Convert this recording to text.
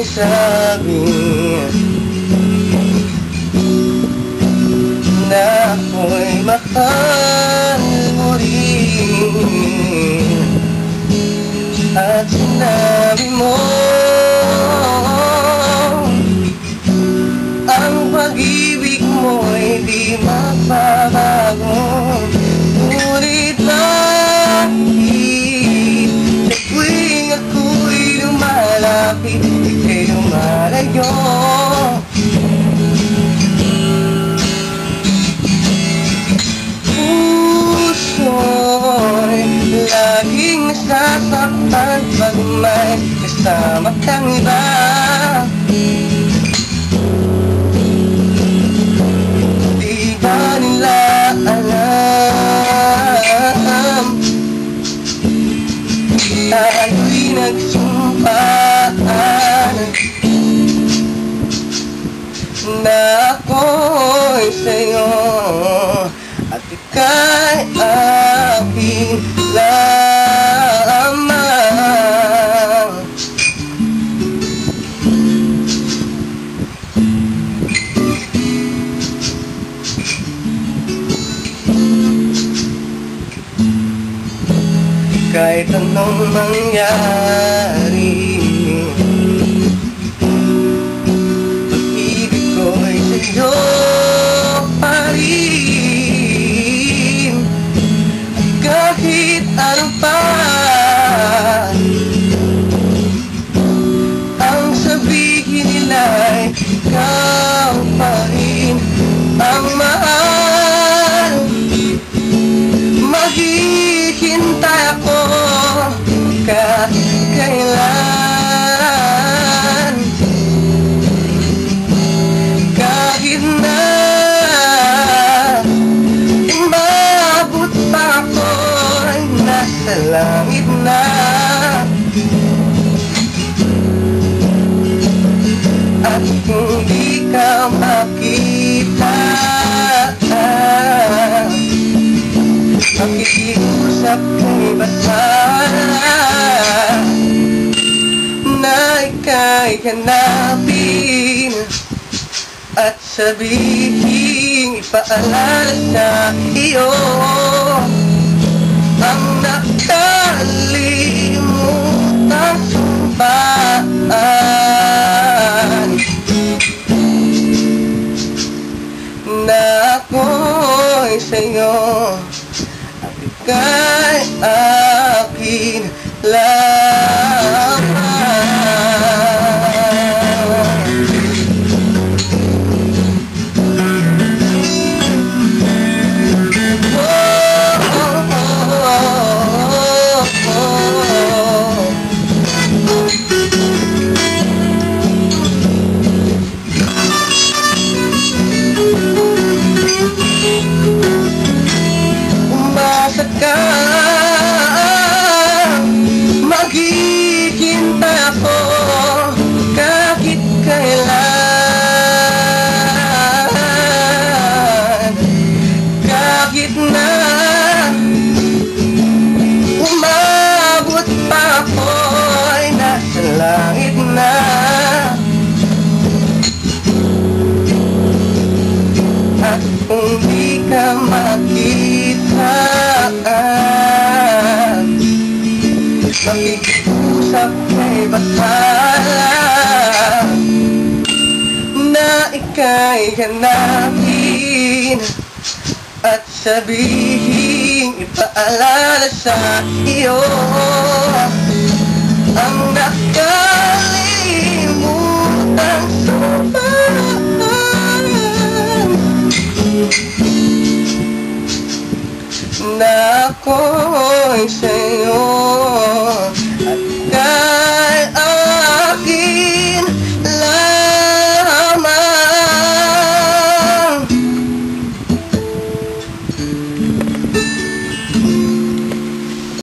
na sabi Na ako'y mahal mo rin. At sinabi laging nasasaktan Pag may kasama kang iba. Di ba nila alam? Tayo'y nagsumpaan Na ako'y sa'yo At ika'y aking Kahit anong mangyari na. At kung di ka makita Makikiusap kay basta Na ika'y hanapin At sabihin ipaalala sa iyo sumpaan Na ako'y sa'yo At ika'y akin lamang Makikiusap kay batala Na ika'y hanapin At sabihin ipaalala sa iyo Ang nakalimutan sumpaan na ako'y sa'yo